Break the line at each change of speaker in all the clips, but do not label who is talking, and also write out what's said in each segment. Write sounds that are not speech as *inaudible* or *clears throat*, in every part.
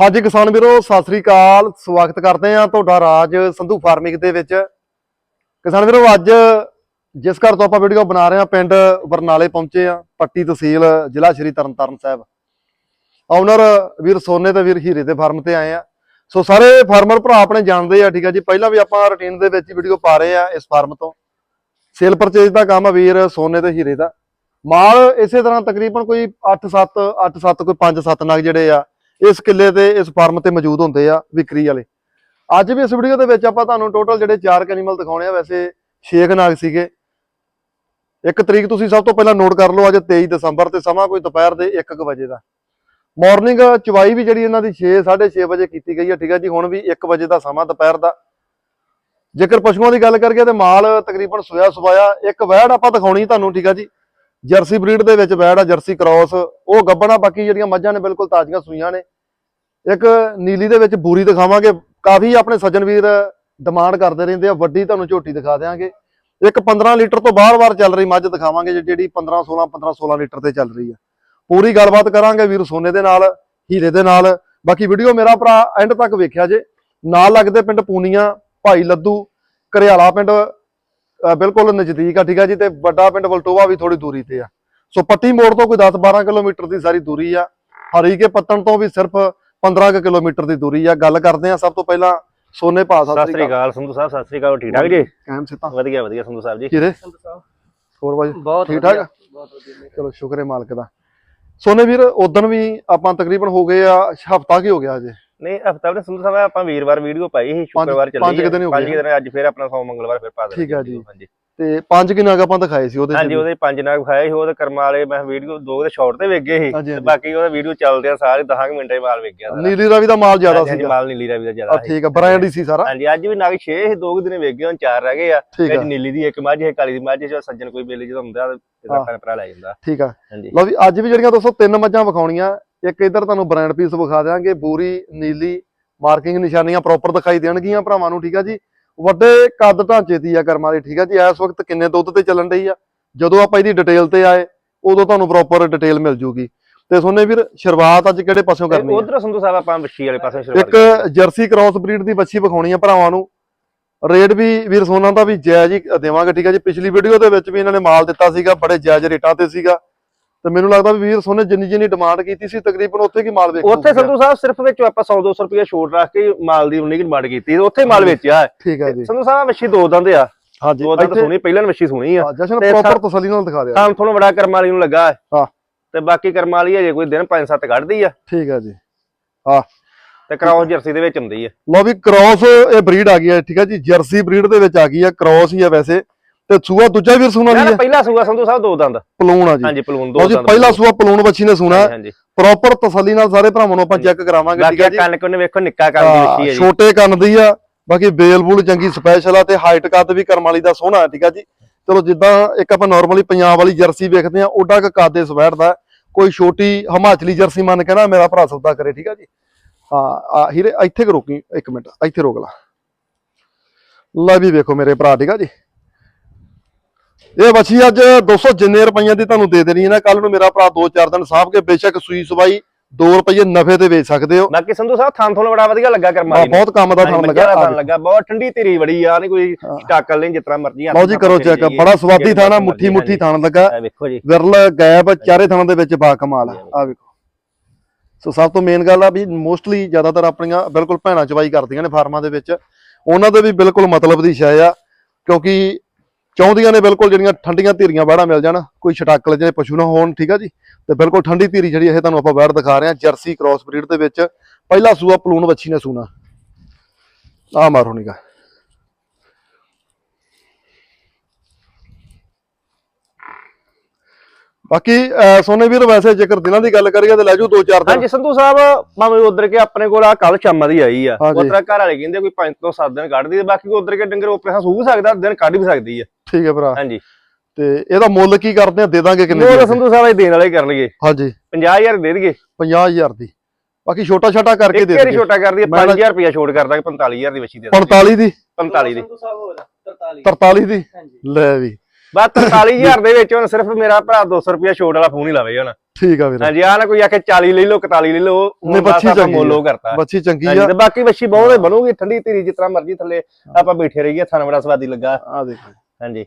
ਹਾਂਜੀ ਕਿਸਾਨ ਵੀਰੋ, ਸਤਿ ਸ੍ਰੀ ਅਕਾਲ। ਸਵਾਗਤ ਕਰਦੇ ਆ ਤੁਹਾਡਾ ਰਾਜ ਸੰਧੂ ਫਾਰਮਿੰਗ ਦੇ ਵਿੱਚ। ਕਿਸਾਨ ਵੀਰੋ, ਅੱਜ ਜਿਸ ਘਰ ਤੋਂ ਆਪਾਂ ਵੀਡੀਓ ਬਣਾ ਰਹੇ ਆ ਪਿੰਡ ਬਰਨਾਲੇ ਪਹੁੰਚੇ ਆ ਪੱਟੀ ਤਹਿਸੀਲ, ਜ਼ਿਲ੍ਹਾ ਸ਼੍ਰੀ ਤਰਨਤਾਰਨ ਸਾਹਿਬ। ਓਨਰ ਵੀਰ ਸੋਨੇ ਤੇ ਵੀਰ ਹੀਰੇ ਦੇ ਫਾਰਮ ਤੇ ਆਏ ਆ ਸੋ ਸਾਰੇ ਫਾਰਮਰ ਭਰਾ ਆਪਣੇ ਜਾਣਦੇ ਆ, ਠੀਕ ਆ ਜੀ। ਪਹਿਲਾਂ ਵੀ ਆਪਾਂ ਰੁਟੀਨ ਦੇ ਵਿੱਚ ਵੀਡੀਓ ਪਾ ਰਹੇ ਆ ਇਸ ਫਾਰਮ ਤੋਂ। ਸੇਲ ਪਰਚੇਜ ਦਾ ਕੰਮ ਆ ਵੀਰ ਸੋਨੇ ਤੇ ਹੀਰੇ ਦਾ। ਮਾਲ ਇਸੇ ਤਰ੍ਹਾਂ ਤਕਰੀਬਨ ਕੋਈ 8-7 8-7 ਕੋਈ 5-7 ਨਗ ਜਿਹੜੇ ਆ ਇਸ ਕਿੱਲੇ ਤੇ, ਇਸ ਫਾਰਮ ਤੇ ਮੌਜੂਦ ਹੁੰਦੇ ਆ ਵਿਕਰੀ ਵਾਲੇ। ਅੱਜ ਵੀ ਇਸ ਵੀਡੀਓ ਦੇ ਵਿੱਚ ਆਪਾਂ ਤੁਹਾਨੂੰ ਟੋਟਲ ਜਿਹੜੇ ਚਾਰ ਐਨੀਮਲ ਦਿਖਾਉਣੇ ਆ, ਵੈਸੇ 6 ਨਾਗ ਸੀਗੇ। ਇੱਕ ਤਰੀਕ ਤੁਸੀਂ ਸਭ ਤੋਂ ਪਹਿਲਾਂ ਨੋਟ ਕਰ ਲਓ, ਅੱਜ 23 ਦਸੰਬਰ ਤੇ ਸਮਾਂ ਕੋਈ ਦੁਪਹਿਰ ਦੇ 1:00 ਵਜੇ ਦਾ। ਮਾਰਨਿੰਗ ਚਵਾਈ ਵੀ ਜਿਹੜੀ ਇਹਨਾਂ ਦੀ 6 6:30 ਵਜੇ ਕੀਤੀ ਗਈ ਹੈ ਠੀਕ ਹੈ ਜੀ, ਹੁਣ ਵੀ 1 ਵਜੇ ਦਾ ਸਮਾਂ ਦੁਪਹਿਰ ਦਾ। ਜੇਕਰ ਪਸ਼ੂਆਂ ਦੀ ਗੱਲ ਕਰੀਏ ਤੇ ਮਾਲ ਤਕਰੀਬਨ ਸੋਇਆ ਸਵਾਇਆ ਇੱਕ ਵੈੜ ਆਪਾਂ ਦਿਖਾਉਣੀ ਤੁਹਾਨੂੰ, ਠੀਕ ਹੈ ਜੀ। ਜਰਸੀ ਬਰੀਡ ਦੇ ਵਿੱਚ ਵੈੜ ਆ, ਜਰਸੀ ਕ੍ਰਾਸ। ਉਹ ਗੱਬਣਾ, ਬਾਕੀ ਜਿਹੜੀਆਂ ਮੱਝਾਂ ਨੇ ਬਿਲਕੁਲ ਤਾਜ਼ੀਆਂ ਸੂਈਆਂ ਨੇ। ਇੱਕ ਨੀਲੀ ਦੇ ਵਿੱਚ ਬੂਰੀ ਦਿਖਾਵਾਂਗੇ। ਕਾਫੀ ਆਪਣੇ ਸੱਜਣ ਵੀਰ ਡਿਮਾਂਡ ਕਰਦੇ ਰਹਿੰਦੇ ਆ। ਵੱਡੀ ਤੁਹਾਨੂੰ ਝੋਟੀ ਦਿਖਾ ਦੇਵਾਂਗੇ ਇੱਕ 15 ਲੀਟਰ ਤੋਂ ਬਾਹਰ-ਬਾਹਰ ਚੱਲ ਰਹੀ ਮੱਝ ਦਿਖਾਵਾਂਗੇ ਜਿਹੜੀ 15 16 15 16 ਲੀਟਰ ਤੇ ਚੱਲ ਰਹੀ ਆ। ਪੂਰੀ ਗੱਲਬਾਤ ਕਰਾਂਗੇ ਵੀਰ ਸੋਨੇ ਦੇ ਨਾਲ, ਹੀਰੇ ਦੇ ਨਾਲ। ਬਾਕੀ ਵੀਡੀਓ ਮੇਰਾ ਭਰਾ ਐਂਡ ਤੱਕ ਵੇਖਿਆ ਜੇ। ਨਾਲ ਲੱਗਦੇ ਪਿੰਡ ਪੂਨੀਆਂ, ਭਾਈ ਲੱਦੂ ਘਰਿਆਲਾ ਪਿੰਡ ਬਿਲਕੁਲ ਨਜ਼ਦੀਕ ਆ ਠੀਕ ਆ ਜੀ ਤੇ ਵੱਡਾ ਪਿੰਡ ਵਲਟੋਵਾ ਵੀ ਥੋੜੀ ਦੂਰੀ ਤੇ ਆ। ਸੋ ਪੱਟੀ ਮੋੜ ਤੋਂ ਕੋਈ 10-12 ਕਿਲੋਮੀਟਰ ਦੀ ਸਾਰੀ ਦੂਰੀ ਆ। ਹਰੀਕੇ ਪੱਤਣ ਤੋਂ ਵੀ ਸਿਰਫ 15 ਕੁ ਕਿਲੋਮੀਟਰ ਦੀ ਦੂਰੀ ਆ। ਗੱਲ ਕਰਦੇ ਆ ਸਭ ਤੋਂ ਪਹਿਲਾਂ ਸੋਨੇ ਭਾ
ਸਤਿ ਸ੍ਰੀ ਅਕਾਲ। ਸੰਧੂ ਸਾਹਿਬ ਸਤਿ ਸ੍ਰੀ ਅਕਾਲ ਠੀਕ ਠਾਕ ਜੀ?
ਕਾਇਮ ਸਿੱਧਾ।
ਵਧੀਆ ਵਧੀਆ ਸੰਧੂ ਸਾਹਿਬ ਜੀ।
ਕਿਰੇ ਹੋਰ ਬਾਜੀ
ਬਹੁਤ
ਠੀਕ ਠਾਕ?
ਬਹੁਤ ਵਧੀਆ।
ਚਲੋ ਸ਼ੁਕਰ ਹੈ ਮਾਲਕ ਦਾ। ਸੋਨੇ ਵੀਰ ਉਦੋਂ ਵੀ ਆਪਾਂ ਤਕਰੀਬਨ ਹੋ ਗਏ ਆ ਹਫਤਾ ਕੀ ਹੋ ਗਿਆ ਅਜੇ
ਨਹੀਂ ਹਫਤਾ ਵੀ ਸਮਝੋ ਸਾਹਿਬ ਆਪਾਂ ਵੀਰਵਾਰ ਵੀਡੀਓ ਪਾਈ ਸੀ
ਪੰਜ-
ਸ਼ੁੱਕਰਵਾਰ ਚੱਲੀ
ਪੰਜ ਦਿਨ ਹੀ
ਪੰਜ
ਗਏ।
ਕੁ ਦਿਨ ਅੱਜ ਫੇਰ ਆਪਣਾ ਸੋਮ ਮੰਗਲਵਾਰ ਫੇਰ ਪਾ ਦੇਣੀ
ਠੀਕ ਆ ਜੀ।
ਹਾਂਜੀ।
ਤੇ ਪੰਜ ਕਿ ਨਗ ਆਪਾਂ ਦਿਖਾਏ ਸੀ ਉਹਦੇ
ਹਾਂਜੀ। ਉਹਦੇ ਪੰਜ ਨਾਗ ਖਾਏ ਸੀ ਉਹਦੇ ਕਰਮਾਂ ਵਾਲੇ ਮੈਂ ਵੀਡੀਓ ਦੋ ਦੇ ਸ਼ਾਰਟ ਤੇ ਵੇਖ ਗਏ ਸੀ ਤੇ। ਬਾਕੀ ਉਹਦਾ ਵੀਡੀਓ ਚੱਲਦੇ ਆ ਸਾਰੇ 10 ਮਿੰਟਾਂ ਹੀ ਮਾਲ ਵੇਖ ਗਿਆ ਸਾਰਾ।
ਨੀਲੀ ਰਾਵੀ ਦਾ ਮਾਲ ਜ਼ਿਆਦਾ ਸੀਗਾ।
ਮਾਲ ਨੀਲੀ ਰਾਵੀ ਦਾ ਜ਼ਿਆਦਾ ਸੀ।
ਠੀਕ ਆ ਬ੍ਰਾਂਡ ਹੀ ਸੀ ਸਾਰਾ।
ਹਾਂਜੀ ਅੱਜ ਵੀ ਨਾਗ 6 ਸੀ ਦੋ ਕੁ ਦਿਨ ਵੇਖ ਗਏ ਹੁਣ ਚਾਰ ਰਹਿ ਗਏ ਆ। ਵਿੱਚ ਨੀਲੀ ਦੀ ਇੱਕ ਮੱਝ ਹੈ ਕਾਲੀ ਦੀ ਮੱਝ ਜੋ ਸੱਜਣ ਕੋਈ ਬੇਲੀ ਜਦੋਂ ਹੁੰਦਾ ਤੇ ਭਰਾ ਲੈ ਜਾਂਦਾ।
ਠੀਕ ਆ। ਲਓ ਵੀ ਅੱਜ ਵੀ ਜਿਹੜੀਆਂ ਦੋਸਤੋ ਤਿੰਨ ਮੱਝਾਂ ਵਿਖਾਉਣੀਆਂ ਇੱਕ ਇਧਰ ਤੁਹਾਨੂੰ ਬ੍ਰਾਂਡ ਪੀਸ ਵਿਖਾ ਦਿਆਂਗੇ ਬੂਰੀ ਨੀਲੀ ਮਾਰਕਿੰਗ ਨਿਸ਼ਾਨੀਆਂ ਪ੍ਰੋਪਰ ਦਿਖਾਈ ਦੇਣਗੀਆਂ ਭਰਾਵਾਂ ਨੂੰ ਠੀਕ ਆ ਜੀ? ਵੱਡੇ ਕੱਦ ਢਾਂਚੇ ਦੀ ਆ ਕਰਮਾਂ ਦੀ ਠੀਕ ਆ ਜੀ? ਇਸ ਵਕਤ ਕਿੰਨੇ ਦੁੱਧ ਤੇ ਚੱਲਣ ਰਹੀ ਆ? ਜਦੋਂ ਆਪਾਂ ਇਹਦੀ ਡਿਟੇਲ ਤੇ ਆਏ ਉਦੋਂ ਤੁਹਾਨੂੰ ਪ੍ਰੋਪਰ ਡਿਟੇਲ ਮਿਲ ਜੂਗੀ। ਤੇ ਸੋਨੇ ਵੀਰ ਸ਼ੁਰੂਆਤ ਅੱਜ ਕਿਹੜੇ ਪਾਸਿਓਂ ਕਰਨੀ ਆ?
ਉਧਰ ਸੰਧੂ ਸਾਹਿਬ ਆਪਾਂ ਵੱਛੀ ਵਾਲੇ ਪਾਸੇ ਸ਼ੁਰੂਆਤ
ਇੱਕ ਜਰਸੀ ਕ੍ਰਾਸ ਬਰੀਡ ਦੀ ਬੱਚੀ ਵਿਖਾਉਣੀ ਆ ਭਰਾਵਾਂ ਨੂੰ। ਰੇਟ ਵੀ ਵੀਰ ਸੋਨਾ ਦਾ ਵੀ ਜਾਇਜ਼ ਹੀ ਦੇਵਾਂਗੇ ਠੀਕ ਆ ਜੀ? ਪਿਛਲੀ ਵੀਡੀਓ ਦੇ ਵਿੱਚ ਵੀ ਇਹਨਾਂ ਨੇ ਮਾਲ ਦਿੱਤਾ ਸੀਗਾ ਬੜੇ ਜਾਇਜ਼ ਰੇਟਾਂ ਤੇ ਸੀਗਾ। ਤੇ ਮੈਨੂੰ ਲੱਗਦਾ ਵੀ ਵੀਰ ਸੋਨੇ ਜਿੰਨੀ ਜਿੰਨੀ ਡਿਮਾਂਡ ਕੀਤੀ ਸੀ ਤਕਰੀਬਨ ਉੱਥੇ ਕੀ ਮਾਲ ਵੇਖੋ
ਉੱਥੇ ਸੰਧੂ ਸਾਹਿਬ ਸਿਰਫ ਵਿੱਚ ਆਪਾਂ 100 200 ਰੁਪਏ ਛੋਟ ਰੱਖ ਕੇ ਮਾਲ ਦੀ ਉਨੀ ਕੀ ਡਿਮਾਂਡ ਕੀਤੀ ਉੱਥੇ ਮਾਲ ਵੇਚਿਆ
ਠੀਕ ਹੈ ਜੀ।
ਸੰਧੂ ਸਾਹਿਬ ਵੱਛੀ ਦੋ ਦੰਦ ਆ।
ਹਾਂਜੀ।
ਦੋ ਦੰਦ ਸੋਹਣੀ ਪਹਿਲਾਂ ਵੱਛੀ ਸੋਹਣੀ ਆ।
ਹਾਂ, ਜਸ਼ਨ ਪ੍ਰੋਪਰ ਤਸੱਲੀ ਨਾਲ ਦਿਖਾ ਦਿਆ
ਤਾਂ ਤੁਹਾਨੂੰ ਬੜਾ ਕਰਮ ਵਾਲੀ ਨੂੰ ਲੱਗਾ ਹੈ।
ਹਾਂ।
ਤੇ ਬਾਕੀ ਕਰਮ ਵਾਲੀ ਅਜੇ ਕੋਈ ਦਿਨ 5-7 ਕੱਢਦੀ ਆ।
ਠੀਕ ਹੈ ਜੀ।
ਤੇ ਕਰਾਉਸ ਜਰਸੀ ਦੇ ਵਿੱਚ ਹੁੰਦੀ ਆ।
ਲਓ ਵੀ ਕ੍ਰਾਸ ਇਹ ਬਰੀਡ ਆ ਗਈ ਹੈ ਠੀਕ ਹੈ ਜੀ। ਜਰਸੀ ਬਰੀਡ ਦੇ ਵਿੱਚ ਆ ਗਈ ਹੈ ਕ੍ਰਾਸ ਹੀ ਆ ਵੈਸੇ। ਤੇ ਸੂਆ ਦੂਜਾ ਵੀਰ ਸੁਣਾ
ਯਾਰ
ਦੀ ਹੈ?
ਪਹਿਲਾ ਸੂਆ ਸੰਧੂ ਸਾਹਿਬ ਦੋ ਦੰਦ।
ਪਲੂਣ ਆ ਜੀ।
ਹਾਂਜੀ ਪਲੂਨ ਦੋ
ਲਓ ਜੀ
ਦੰਦ
ਪਹਿਲਾ ਸੂਆ ਪਲੂਣ ਬੱਚੀ ਨੇ ਸੁਣਾ
ਹਾਂਜੀ,
ਪ੍ਰੋਪਰ ਤਸੱਲੀ ਨਾਲ ਸਾਰੇ ਭਰਾਵਾਂ ਨੂੰ ਆਪਾਂ ਚੈੱਕ ਕਰਾਵਾਂਗੇ ਠੀਕ
ਬਾਕੀ
ਹੈ
ਆਹ
ਜੀ।
ਕੰਨ ਕੋਨੇ ਵੇਖੋ ਨਿੱਕਾ ਕਰਨ ਦੀ
ਹਾਂ,
ਜੀ।
ਛੋਟੇ ਕੰਨ ਦੀ ਆ। ਬਾਕੀ ਬੇਲ ਬੂਲ ਚੰਗੀ ਸਪੈਸ਼ਲ ਆ ਤੇ ਹਾਈਟ ਕੱਦ ਵੀ ਕਰਮ ਵਾਲੀ ਦਾ ਸੋਹਣਾ ਹੈ, ਠੀਕ ਆ ਜੀ। ਚਲੋ ਜਿੱਦਾਂ ਇੱਕ ਆਪਾਂ ਨਾਰਮਲੀ ਪੰਜਾਬ ਵਾਲੀ ਜਰਸੀ ਵੇਖਦੇ ਆ ਓਡਾ ਕ ਕਾਦੇ ਸਵੈੜ ਦਾ। ਕੋਈ ਛੋਟੀ ਹਿਮਾਚਲੀ ਜਰਸੀ ਮੰਨ ਕੇ ਨਾ ਮੇਰਾ ਭਰਾ ਸੌਦਾ ਕਰੇ ਠੀਕ ਆ ਜੀ। ਹਾਂ ਆ ਹੀਰੇ ਇੱਥੇ ਕੁ ਰੋਕੀ ਇੱਕ ਮਿੰਟ ਇੱਥੇ ਰੋਕ ਲਾ। ਲੈ ਵੀ ਵੇਖੋ ਮੇਰੇ ਭਰਾ ਠੀਕ ਆ ਜੀ। ਇਹ ਬੱਚੀ ਅੱਜ 200 ਜਿੰਨੇ ਰੁਪਈਆਂ ਦੀ ਤੁਹਾਨੂੰ ਦੇ ਦੇਣੀ ਹੈ ਨਾ। ਕੱਲ ਨੂੰ ਮੇਰਾ ਭਰਾ 2-4 ਦਿਨ ਸਾਂਭ ਕੇ ਬੇਸ਼ੱਕ ਸੂਈ ਸਵਾਈ 2 ਰੁਪਏ ਨਫੇ ਤੇ ਵੇਚ ਸਕਦੇ ਹੋ।
ਬਾਕੀ ਸੰਧੂ ਸਾਹਿਬ ਥਾਂ ਤੁਹਾਨੂੰ ਬੜਾ ਵਧੀਆ ਲੱਗਾ ਕਰਮ
ਆ
ਨੂੰ
ਬਹੁਤ ਕੰਮ ਦਾ ਥਣ ਲੱਗਾ।
ਲੱਗਾ ਲੱਗਾ। ਬਹੁਤ ਠੰਡੀ ਧੀਰੀ ਬੜੀ ਆ ਨਹੀਂ ਕੋਈ
ਹਾਂ।
ਸਟਾਕਲ ਨਹੀਂ ਜਿਤਨਾ ਮਰਜ਼ੀ ਹੱਥ
ਲਓ ਜੀ ਕਰੋ ਚੈੱਕ। ਬੜਾ ਸਵਾਦੀ ਥਾਣਾ ਮੁੱਠੀ ਮੁੱਠੀ। ਥਾਣ ਲੱਗਾ।
ਇਹ ਵੇਖੋ ਜੀ।
ਵਿਰਲ ਗੈਬ ਚਾਰੇ ਥਾਣਾਂ ਦੇ ਵਿੱਚ ਬਾ ਕਮਾਲ ਆ। ਵੇਖੋ। ਸੋ ਸਭ ਤੋਂ ਮੇਨ ਗੱਲ ਆ ਵੀ ਮੋਸਟਲੀ ਜ਼ਿਆਦਾਤਰ ਆਪਣੀਆਂ ਬਿਲਕੁਲ ਭੈਣਾਂ ਚਵਾਈ ਕਰਦੀਆਂ ਨੇ ਫਾਰਮਾਂ ਦੇ ਵਿੱਚ। ਉਹਨਾਂ ਦੇ ਵੀ ਬਿਲਕੁਲ ਮਤਲਬ ਦੀ ਸ਼ੈ ਆ ਕਿਉਂਕਿ ਚਾਹੁੰਦੀਆਂ ਨੇ ਬਿਲਕੁਲ ਜਿਹੜੀਆਂ ਠੰਡੀਆਂ ਧੀਰੀਆਂ ਬਾੜਾ ਮਿਲ ਜਾਣ, ਕੋਈ ਛਟਾਕਲ ਜਿਹੇ ਪਸ਼ੂ ਨਾ ਹੋਣ, ਠੀਕ ਆ ਜੀ? ਤੇ ਬਿਲਕੁਲ ਠੰਡੀ ਧੀਰੀ ਜਿਹੜੀ ਇਹ ਤੁਹਾਨੂੰ ਆਪਾਂ ਵੈੜ ਦਿਖਾ ਰਹੇ ਹਾਂ, ਜਰਸੀ ਕ੍ਰਾਸ ਬਰੀਡ ਦੇ ਵਿੱਚ। ਪਹਿਲਾ ਸੂਆ ਪਲੂਨ ਵੱਛੀ ਨੇ ਸੂਣਾ। ਆ ਮਾਰੋ ਨਿਗਾ ਬਾਕੀ ਸੋਨੇ ਵੀਰ ਵੈਸੇ ਜੇਕਰ ਦਿਨਾਂ ਦੀ ਗੱਲ ਕਰੀਏ ਤਾਂ ਲੈ ਜੂ 2-4 ਦਿਨ।
ਹਾਂਜੀ ਸੰਧੂ ਸਾਹਿਬ ਭਾਵੇਂ ਉਧਰ ਕੇ ਆਪਣੇ ਕੋਲ ਆ ਕੱਲ ਸ਼ਾਮਾਂ ਦੀ ਆਈ ਆ। ਉਧਰ ਘਰ ਵਾਲੇ ਕਹਿੰਦੇ ਕੋਈ 5 ਤੋਂ 7 ਦਿਨ ਕੱਢਦੀ ਤੇ ਬਾਕੀ ਉਧਰ ਕੇ ਡੰਗਰ ਉਪਰੇ ਸੂਹ ਸਕਦਾ ਦਿਨ ਕੱਢ ਵੀ ਸਕਦੀ ਆ।
ਠੀਕ ਹੈ ਭਰਾ।
ਹਾਂਜੀ।
ਤੇ ਇਹਦਾ ਮੁੱਲ ਕੀ ਕਰਦੇ ਆ? ਦੇ ਦਾਂਗੇ ਕਿੰਨੇ ਦੀ?
ਸੰਧੂ ਸਾਹਿਬ ਇਹ ਦੇਣ ਵਾਲੇ ਕਰਨਗੇ।
ਹਾਂਜੀ।
50000 ਦੇ ਦੇਣਗੇ।
50000 ਦੀ। ਬਾਕੀ ਛੋਟਾ ਛੋਟਾ ਕਰਕੇ
ਇੱਕ
ਦੇ
ਵਾਰੀ
ਦੇਣਗੇ।
ਛੋਟਾ ਕਰਦੀ
ਨਾ-
5000 ਰੁਪਇਆ ਛੋਟ ਕਰ ਦਾਂਗੇ 45000 ਦੀ ਵਛੀ ਦੇ ਦਾਂਗੇ।
45 ਦੀ?
45 ਦੀ।
ਸੰਧੂ ਸਾਹਿਬ ਹੋਰ 43
43 ਦੀ। ਲੈ ਵੀ।
ਬਸ 43000 ਦੇ ਵਿੱਚ ਹੁਣ ਸਿਰਫ ਮੇਰਾ ਭਰਾ 200 ਰੁਪਇਆ ਛੋਟ ਵਾਲਾ ਫੋਨ ਹੀ ਲਾਵੇ ਹੁਣ।
ਠੀਕ ਆ ਵੀਰੇ।
ਹਾਂਜੀ ਆ ਨਾ ਕੋਈ ਆਖੇ 40 ਲੈ ਲਓ 41 ਲੈ ਲਓ
ਨਹੀਂ ਬੱਚੀ ਚੰਗੀ
ਮੋਲੋ
ਆ।
ਕਰਤਾ।
ਬੱਚੀ ਚੰਗੀ ਆ।
ਤੇ ਬਾਕੀ ਵੱਛੀ ਬਹੁਤ ਬਣੂਗੀ ਠੰਡੀ ਧੀਰੀ ਜਿਸ ਤਰ੍ਹਾਂ ਮਰਜ਼ੀ ਥੱਲੇ ਆਪਾਂ ਬੈਠੇ ਰਹੀਏ ਸਾਨੂੰ ਬੜਾ ਸਵਾਦੀ ਲੱਗਾ।
ਆ ਦੇਖੋ।
ਹਾਂਜੀ।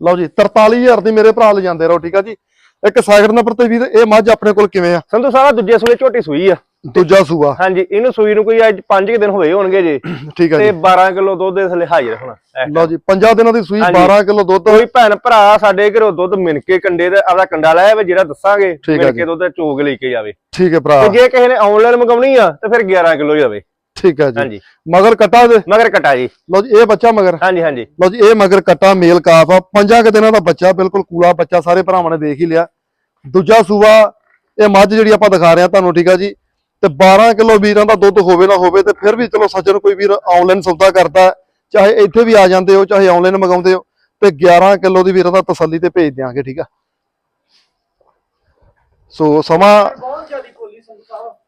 ਲਓ ਜੀ 43000 ਦੀ ਮੇਰੇ ਭਰਾ ਲੈ ਜਾਂਦੇ ਰਹੋ ਠੀਕ ਆ ਜੀ। ਇੱਕ ਸੈਕਿੰਡ ਨੰਬਰ ਤੇ ਵੀਰ ਇਹ ਮੱਝ ਆਪਣੇ ਕੋਲ ਕਿਵੇਂ ਆ?
ਸੰਧੂ ਸਾਹਿਬ ਦੂਜੇ ਸੂਏ ਝੋਟੀ ਸੂਈ ਆ।
ਦੂਜਾ ਸੂਆ।
ਹਾਂਜੀ ਇਹਨੂੰ ਸੂਈ ਨੂੰ ਕੋਈ ਅੱਜ 5 ਦਿਨ ਹੋਏ ਹੋਣਗੇ ਜੇ। *clears throat*
ਠੀਕ ਆ
ਤੇ
ਜੀ।
12 ਕਿਲੋ ਦੁੱਧ ਦੇ ਥੱਲੇ ਹਾਜ਼ਰ ਹੋਣਾ।
ਲਓ ਜੀ 5 ਦਿਨਾਂ ਦੀ ਸੂਈ
ਹਾਂਜੀ।
12 ਕਿਲੋ ਦੁੱਧ।
ਕੋਈ ਭੈਣ ਭਰਾ ਸਾਡੇ ਘਰੋਂ ਦੁੱਧ ਮਿਣ ਕੇ ਕੰਡੇ ਦਾ ਆਪਦਾ ਕੰਡਾ ਲਾਇਆ ਵੇ ਜਿਹੜਾ ਦੱਸਾਂਗੇ ਮਿਣ। ਕੇ ਦੁੱਧ ਚੋਗ ਲੈ ਕੇ ਜਾਵੇ।
ਠੀਕ ਹੈ ਭਰਾ।
ਤੇ ਜੇ ਕਿਸੇ ਨੇ ਆਨਲਾਈਨ ਮੰਗਾਉਣੀ ਆ ਤੇ ਫਿਰ 11 ਕਿਲੋ ਹੀ ਆਵੇ
ਠੀਕ ਹੈ ਜੀ।
ਹਾਂਜੀ।
ਮਗਰ ਕਟਾ ਦੇ
ਮਗਰ ਕਟਾ ਜੀ।
ਲਓ ਜੀ ਇਹ ਬੱਚਾ ਮਗਰ।
ਹਾਂਜੀ ਹਾਂਜੀ।
ਲਓ ਜੀ ਇਹ ਮਗਰ ਕਟਾ ਮੇਲ ਕਾਫ ਆ। ਪੰਜਾਂ ਕੁ ਦਿਨਾਂ ਦਾ ਬੱਚਾ ਬਿਲਕੁਲ ਕੂਲਾ ਬੱਚਾ ਸਾਰੇ ਭਰਾਵਾਂ ਨੇ ਦੇਖ ਹੀ ਲਿਆ। ਦੂਜਾ ਸੂਆ ਇਹ ਮੱਝ ਜਿਹੜੀ ਆਪਾਂ ਦਿਖਾ ਰਹੇ ਆ ਤੁਹਾਨੂੰ ਠੀਕ ਆ ਜੀ। ਤੇ 12 ਕਿਲੋ ਵੀਰਾਂ ਦਾ ਦੁੱਧ ਹੋਵੇ ਨਾ ਹੋਵੇ ਤੇ ਫਿਰ ਵੀ ਚਲੋ ਸੱਜਣ ਕੋਈ ਵੀਰ ਆਨਲਾਈਨ ਸੌਦਾ ਕਰਦਾ ਚਾਹੇ ਇੱਥੇ ਵੀ ਆ ਜਾਂਦੇ ਹੋ ਚਾਹੇ ਆਨਲਾਈਨ ਮੰਗਾਉਂਦੇ ਹੋ ਤੇ 11 ਕਿਲੋ ਦੀ ਵੀਰਾਂ ਦਾ ਤਸੱਲੀ ਤੇ ਭੇਜ ਦਿਆਂਗੇ ਠੀਕ ਆ? ਸੋ ਸਮਾਂ
ਬਹੁਤ ਜ਼ਿਆਦੀ ਕੋਲੀ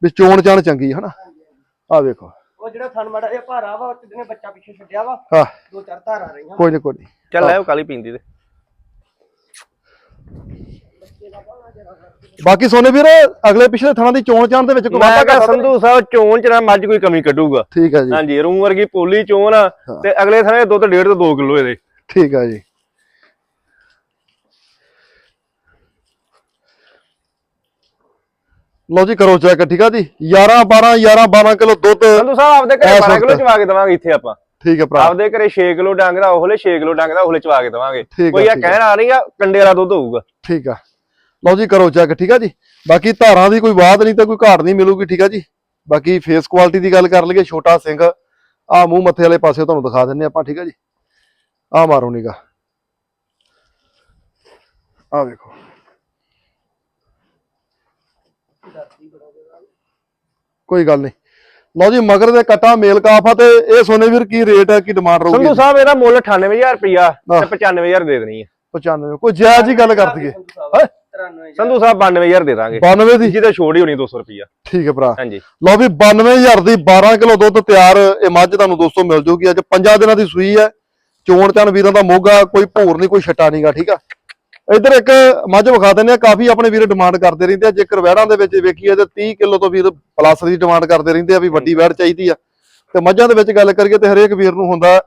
ਵੀ ਚੋਣ ਚਾਣ ਚੰਗੀ ਹੈ ਹਨਾ ਆ ਵੇਖੋ।
ਉਹ ਜਿਹੜਾ ਥਣ ਮਾੜਾ ਜਿਹਾ ਭਾਰਾ ਵਾ ਉਹ ਜਿਹਨੇ ਬੱਚਾ ਪਿੱਛੇ ਛੱਡਿਆ ਵਾ
ਹਾਂ।
ਦੋ ਚਾਰ ਧਾਰਾਂ ਰਹੀਆਂ।
ਕੋਈ ਨਹੀਂ ਕੋਈ ਨਹੀਂ
ਚੱਲ ਆਇਓ ਕਾਲੀ ਪੀਂਦੀ ਤੇ
ਬਾਕੀ ਸੋਨੇ ਵੀਰ ਅਗਲੇ ਪਿਛਲੇ ਥਾਂ ਦੀ ਚੋਣ ਚਾਣ ਦੇ ਵਿੱਚ ਕੋਈ ਵਾਧਾ
ਮੈਂ ਕਹਾਂ
ਘਾਟਾ ਤਾਂ
ਸੰਧੂ ਸਾਹਿਬ ਚੋਣ ਚ ਨਾ ਮੱਝ ਕੋਈ ਕਮੀ ਕੱਢੂਗਾ।
ਨਹੀਂ? ਠੀਕ ਹੈ ਜੀ।
ਹਾਂਜੀ ਰੂਮ ਵਰਗੀ ਪੋਲੀ ਚੋਣ ਆ ਤੇ ਅਗਲੇ ਥਾਂ ਦੁੱਧ 1.5 ਤੋਂ 2 ਕਿਲੋ ਇਹਦੇ।
ਠੀਕ ਹੈ ਜੀ। ਲਓ ਜੀ ਕਰੋ ਚੈੱਕ ਠੀਕ ਆ ਜੀ? 11 12 11 12 ਕਿਲੋ ਦੁੱਧ
ਸੰਧੂ ਸਾਹਿਬ ਆਪਦੇ ਘਰੇ
ਐਸ
12 ਕਿਲੋ। ਚਵਾ ਕੇ ਦਵਾਂਗੇ ਇੱਥੇ ਆਪਾਂ।
ਠੀਕ ਹੈ ਭਰਾ।
ਆਪਦੇ ਘਰੇ 6 ਕਿਲੋ ਡੰਗਦਾ ਉਹਲੇ 6 ਕਿਲੋ ਡੰਗਦਾ ਉਹਲੇ ਚਵਾ ਕੇ ਦਵਾਂਗੇ।
ਠੀਕ ਆ,
ਕੋਈ ਆ
ਠੀਕ ਆ।
ਕਹਿਣ ਆ ਰਹੀ ਆ ਕੰਡੇ ਵਾਲਾ ਦੁੱਧ ਹੋਊਗਾ।
ਠੀਕ ਆ। ਲਓ ਜੀ ਕਰੋ ਚੈੱਕ ਠੀਕ ਆ ਜੀ? ਬਾਕੀ ਧਾਰਾਂ ਦੀ ਕੋਈ ਬਾਤ ਨਹੀਂ ਤੇ ਕੋਈ ਘਾਟ ਨਹੀਂ ਮਿਲੂਗੀ ਠੀਕ ਆ ਜੀ? ਬਾਕੀ ਫੇਸ ਕੁਆਲਿਟੀ ਦੀ ਗੱਲ ਕਰ ਲਈਏ ਛੋਟਾ ਸਿੰਘ ਆ ਮੂੰਹ ਮੱਥੇ ਵਾਲੇ ਪਾਸੇ ਤੁਹਾਨੂੰ ਦਿਖਾ ਦਿੰਨੇ ਆਪਾਂ ਠੀਕ ਆ ਜੀ? ਆ ਮਾਰੋ ਨਿਗਾ ਆ ਵੇਖੋ। ਕੋਈ ਗੱਲ ਨਹੀਂ। ਲਓ ਜੀ ਮਗਰ ਦੇ ਕਟਾ ਮੇਲ ਕਾਫ ਆ ਤੇ ਇਹ ਸੋਨੇ ਵੀਰ ਕੀ ਰੇਟ ਹੈ ਕੀ ਡਿਮਾਂਡ ਰਹੂਗੀ?
ਸੰਧੂ ਸਾਹਿਬ ਇਹਦਾ ਮੁੱਲ 98000 ਰੁਪਇਆ
ਹਾਂ।
ਤੇ 95000 ਦੇ ਦੇਣੀ ਆ।
95 ਕੋਈ ਜਾਇਜ਼ ਹੀ ਗੱਲ ਕਰ ਦਈਏ। ਹੈਂ?
93
ਸੰਧੂ ਸਾਹਿਬ 92000 ਦੇ ਦਾਂਗੇ।
92 ਦੀ?
ਜਿਹਦੇ ਛੋੜ ਹੀ ਹੋਣੀ 200 ਰੁਪਇਆ
ਠੀਕ ਹੈ ਭਰਾ।
ਹਾਂਜੀ।
ਲਓ ਵੀ 92000 ਦੀ 12 ਕਿਲੋ ਦੁੱਧ ਤਿਆਰ ਇਹ ਮੱਝ ਤੁਹਾਨੂੰ ਦੋਸਤੋ ਮਿਲ ਜੂਗੀ। ਅੱਜ ਪੰਜਾਂ ਦਿਨਾਂ ਦੀ ਸੂਈ ਹੈ। ਚੋਣ ਚਾਣ ਵੀਰਾਂ ਦਾ ਮੋਗਾ ਕੋਈ ਭੋਰ ਨਹੀਂ ਕੋਈ ਛੱਟਾ ਨਹੀਂਗਾ ਠੀਕ ਆ? ਇੱਧਰ ਇੱਕ ਮੱਝ ਵਿਖਾ ਦਿੰਦੇ ਆ ਕਾਫੀ ਆਪਣੇ ਵੀਰ ਡਿਮਾਂਡ ਕਰਦੇ ਰਹਿੰਦੇ ਆ। ਜੇਕਰ ਵਹਿੜਾਂ ਦੇ ਵਿੱਚ ਵੇਖੀਏ ਤੇ 30 ਕਿਲੋ ਤੋਂ ਵੀਰ ਪਲੱਸ ਦੀ ਡਿਮਾਂਡ ਕਰਦੇ ਰਹਿੰਦੇ ਆ ਵੀ ਵੱਡੀ ਵਹਿੜ ਚਾਹੀਦੀ ਆ। ਤੇ ਮੱਝਾਂ ਦੇ ਵਿੱਚ ਗੱਲ ਕਰੀਏ ਤੇ ਹਰੇਕ ਵੀਰ ਨੂੰ ਹੁੰਦਾ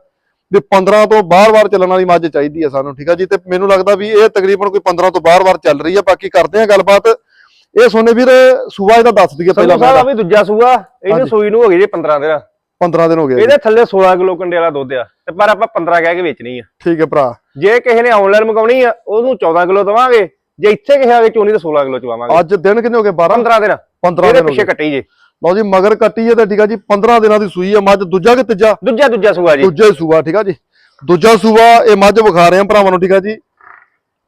ਵੀ 15 ਤੋਂ ਬਾਹਰ-ਬਾਹਰ ਚੱਲਣ ਵਾਲੀ ਮੱਝ ਚਾਹੀਦੀ ਆ ਸਾਨੂੰ ਠੀਕ ਆ ਜੀ? ਤੇ ਮੈਨੂੰ ਲੱਗਦਾ ਵੀ ਇਹ ਤਕਰੀਬਨ ਕੋਈ 15 ਤੋਂ ਬਾਹਰ-ਬਾਹਰ ਚੱਲ ਰਹੀ ਆ ਬਾਕੀ ਕਰਦੇ ਆ ਗੱਲਬਾਤ। ਇਹ ਸੋਨੇ ਵੀਰ ਸੂਆ ਇਹਦਾ ਦੱਸ ਦਈਏ ਪਹਿਲਾਂ
ਸਾਹਿਬ ਆ ਵੀ ਦੂਜਾ ਸੂਆ ਇਹਨੂੰ। ਸੂਈ ਨੂੰ ਹੋ ਗਈ ਜੇ 15 ਦਿਨ।
15 ਦਿਨ ਹੋ ਗਏ
ਇਹਦੇ ਥੱਲੇ 16 ਕਿਲੋ ਕੰਡੇ ਵਾਲਾ ਦੁੱਧ ਆ ਤੇ ਪਰ ਆਪਾਂ 15 ਕਹਿ ਕੇ ਵੇਚਣੀ ਆ।
ਠੀਕ ਹੈ ਭਰਾ।
ਜੇ ਕਿਸੇ ਨੇ ਆਨਲਾਈਨ ਮੰਗਾਉਣੀ ਆ ਉਹਨੂੰ 14 ਕਿਲੋ ਦਵਾਂਗੇ ਜੇ ਇੱਥੇ ਕਿਸੇ ਆਵੇ ਚੋਣੀ ਤਾਂ 16 ਕਿਲੋ ਚਵਾਵਾਂਗੇ।
ਅੱਜ ਦਿਨ ਕਿੰਨੇ ਹੋ ਗਏ? 12
15 ਦਿਨ।
15
ਇਹਦੇ
ਦਿਨ ਹੋ
ਪਿੱਛੇ
ਗਏ।
ਕੱਟੀ ਜੇ।
ਲਓ ਜੀ ਮਗਰ ਕੱਟੀ ਹੈ ਤੇ ਠੀਕ ਆ ਜੀ 15 ਦਿਨਾਂ ਦੀ ਸੂਈ ਹੈ ਮੱਝ ਦੂਜਾ ਕਿ ਤੀਜਾ?
ਦੂਜਾ ਦੂਜਾ ਸੂਆ ਜੀ।
ਦੂਜਾ ਸੂਆ ਠੀਕ ਆ ਜੀ। ਦੂਜਾ ਸੂਆ ਇਹ ਮੱਝ ਵਿਖਾ ਰਹੇ ਆ ਭਰਾਵਾਂ ਨੂੰ ਠੀਕ ਆ ਜੀ।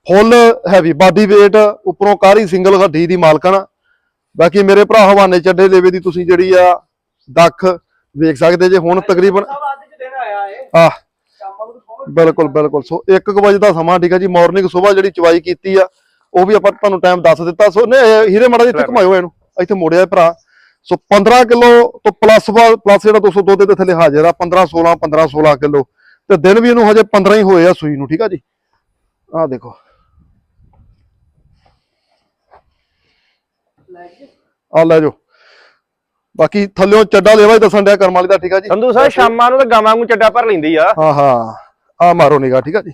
ਫੁੱਲ ਹੈਵੀ ਬਾਡੀ weight ਉੱਪਰੋਂ ਕਾਰੀ ਸਿੰਗਲ ਹੱਡੀ ਦੀ ਮਾਲਕਣ। ਬਾਕੀ ਮੇਰੇ ਭਰਾ ਹਵਾਨੇ ਚੱਡੇ ਦੇਵੇ ਦੀ ਤੁਸੀਂ ਜਿਹੜੀ ਆ ਦੱਖ ਵੇਖ ਸਕਦੇ ਜੇ ਹੁਣ ਤਕਰੀਬਨ
ਸਾਹਿਬ ਅੱਜ ਦੇ ਦਿਨ ਆਇਆ ਏ
ਆ।
ਸ਼ਾਮਾਂ ਨੂੰ ਬਹੁਤ
ਬਿਲਕੁਲ ਬਿਲਕੁਲ। ਸੋ 1 ਵਜੇ ਦਾ ਸਮਾਂ ਠੀਕ ਆ ਜੀ ਮਾਰਨਿੰਗ ਸਵੇਰ ਜਿਹੜੀ ਚਵਾਈ ਕੀਤੀ ਆ ਉਹ ਵੀ ਆਪਾਂ ਤੁਹਾਨੂੰ ਟਾਈਮ ਦੱਸ ਦਿੱਤਾ। ਸੋ ਨੇ ਹੀਰੇ ਮਾੜਾ ਜੀ ਇੱਥੇ ਘੁਮਾਇਓ ਇਹਨੂੰ। ਇੱਥੇ ਮੋੜਿਆ ਭਰਾ। ਸੋ 15 ਕਿਲੋ ਤੋਂ ਪਲੱਸ ਪਲੱਸ ਜਿਹੜਾ 200 ਦੁੱਧ ਦੇ ਥੱਲੇ ਹਾਜ਼ਰ ਆ 15 16 15 16 ਕਿਲੋ। ਤੇ ਦਿਨ ਵੀ ਇਹਨੂੰ ਹਜੇ 15 ਹੀ ਹੋਏ ਆ ਸੂਈ ਨੂੰ ਠੀਕ ਆ ਜੀ? ਆਹ ਦੇਖੋ। ਆ ਲੈ ਜਾਓ। ਬਾਕੀ ਥੱਲਿਓਂ ਚੱਡਾ ਲੇਵਾ ਹੀ ਦੱਸਣ ਡਿਆ ਕਰਮ ਵਾਲੀ ਦਾ ਠੀਕ ਆ ਜੀ?
ਸੰਧੂ ਸਾਹਿਬ ਸ਼ਾਮਾਂ ਨੂੰ ਤਾਂ ਗਾਵਾਂ ਨੂੰ ਚੱਡਾ ਭਰ ਲੈਂਦੀ ਆ।
ਹਾਂ ਹਾਂ। ਆ ਮਾਰੋ ਨਿਗਾ ਠੀਕ ਆ ਜੀ?